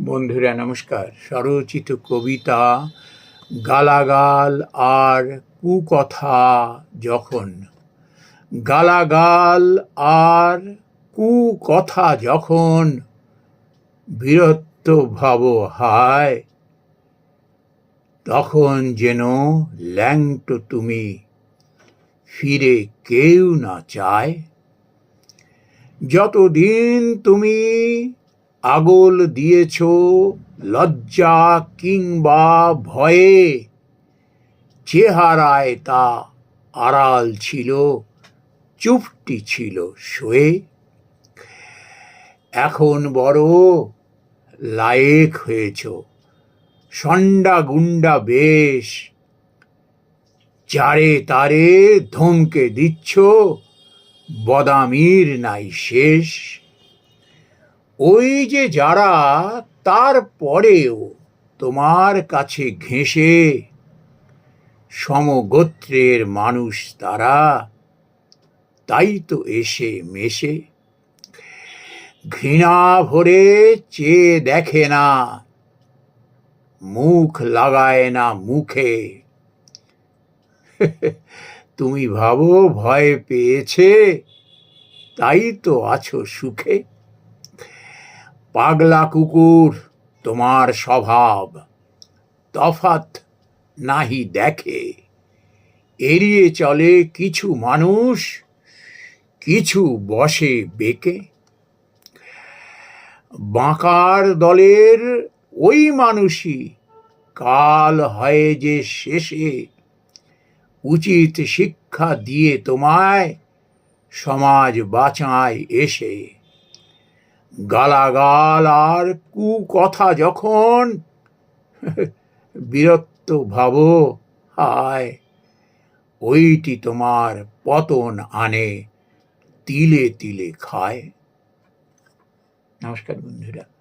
বন্ধুরা, নমস্কার। স্বরচিত কবিতা, গালাগাল আর কুকথা যখন। গালাগাল আর কুকথা যখন বীরত্ব ভাব হায়, তখন যেন ল্যাংটো তুমি ফিরে কেউ না চায়। যতদিন তুমি আগল দিয়েছ লজ্জা কিংবা ভয়ে। চেহারায় তা আড়াল ছিল, চুপটি ছিল শোয়ে। এখন বড় লায়েক হয়েছ সন্ডা গুন্ডা বেশ। চারে তারে ধমকে দিচ্ছ, বদামির নাই শেষ। ওই যে যারা তারপরেও তোমার কাছে ঘেঁষে, সমগোত্রের মানুষ তারা, তাই তো এসে মেশে। ঘৃণা ভরে চেয়ে দেখে না, মুখ লাগায় না মুখে। তুমি ভাবো ভয় পেয়েছে, তাই তো আছো সুখে। পাগলা কুকুর, তোমার স্বভাব। তফাত নাহি দেখে। এড়িয়ে চলে কিছু মানুষ, কিছু বসে বেকে। বাঁকার দলের ওই মানুষই কাল হয় যে শেষে। উচিত শিক্ষা দিয়ে তোমায়, সমাজ বাঁচায় এসে। গালাগাল আর কু কথা যখন বিরক্ত ভাব, হায়, ওইটি তোমার পতন আনে, তিলে তিলে খায়। নমস্কার বন্ধুরা।